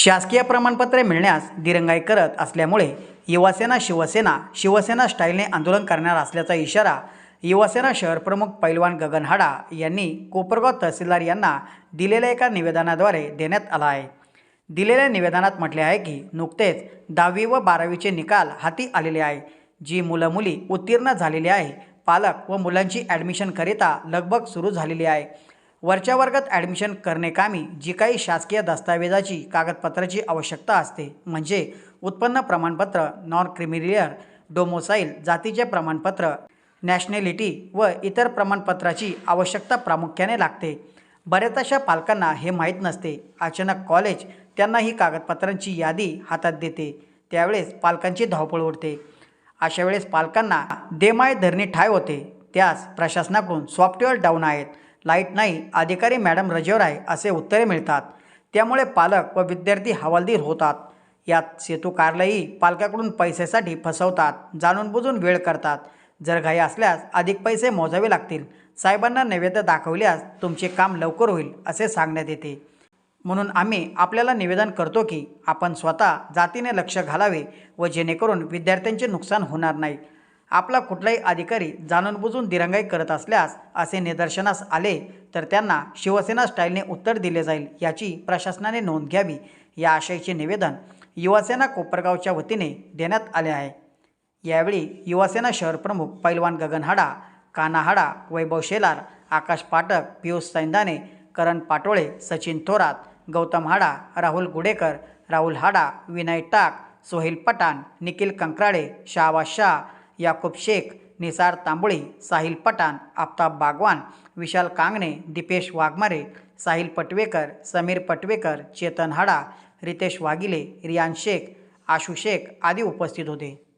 शासकीय प्रमाणपत्रे मिळण्यास दिरंगाई करत असल्यामुळे युवासेना शिवसेना शिवसेना स्टाईलने आंदोलन करणार असल्याचा इशारा युवासेना शहर प्रमुख पैलवान गगन हाडा यांनी कोपरगाव तहसीलदार यांना दिलेल्या एका निवेदनाद्वारे देण्यात आला आहे. दिलेल्या निवेदनात म्हटले आहे की नुकतेच दहावी व बारावीचे निकाल हाती आलेले आहे. जी मुलं मुली उत्तीर्ण झालेली आहे पालक व मुलांची ॲडमिशनकरिता लगबग सुरू झालेली आहे. वरच्या वर्गात ॲडमिशन करण्याकामी जी काही शासकीय दस्तावेजाची कागदपत्राची आवश्यकता असते म्हणजे उत्पन्न प्रमाणपत्र नॉन क्रिमिलियर डोमोसाईल जातीचे प्रमाणपत्र नॅशनॅलिटी व इतर प्रमाणपत्राची आवश्यकता प्रामुख्याने लागते. बऱ्याच अशा पालकांना हे माहीत नसते. अचानक कॉलेज त्यांना ही कागदपत्रांची यादी हातात देते. त्यावेळेस पालकांची धावपळ उडते. अशा वेळेस पालकांना देमाय धरणी ठाय होते. त्यास प्रशासनाकडून सॉफ्टवेअर डाऊन आहेत. लाइट नाही अधिकारी मॅडम रजेवर आहे असे उत्तरे मिळतात. त्यामुळे पालक व विद्यार्थी हवालदिल होतात. यात सेतू कारलाही पालकाकडून पैशासाठी फसवतात जाणून बुजून वेळ करतात. जर घाई असल्यास अधिक पैसे मोजावे लागतील. साहेबांना नैवेद्य दाखवल्यास तुमचे काम लवकर होईल असे सांगण्यात येते. म्हणून आम्ही आपल्याला निवेदन करतो की आपण स्वतः जातीने लक्ष घालावे व जेणेकरून विद्यार्थ्यांचे नुकसान होणार नाही. आपला कुठलाही अधिकारी जाणून बुजून दिरंगाई करत असल्यास असे निदर्शनास आले तर त्यांना शिवसेना स्टाईलने उत्तर दिले जाईल याची प्रशासनाने नोंद घ्यावी. या आशयाचे निवेदन युवासेना कोपरगावच्या वतीने देण्यात आले आहे. यावेळी युवासेना शहर प्रमुख पैलवान गगन हाडा काना हाडा वैभव शेलार आकाश पाठक पियुष सैंदाने करण पाटोळे सचिन थोरात गौतम हाडा राहुल गुडेकर राहुल हाडा विनय टाक सोहेल पठाण निखिल कंकराळे शाहबाज शाह याकूब शेख निसार तांबोळी साहिल पठाण आफताब बागवान विशाल कांगणे दीपेश वाघमारे साहिल पटवेकर समीर पटवेकर चेतन हाडा रितेश वागिले रियान शेख आशू शेख आदी उपस्थित होते.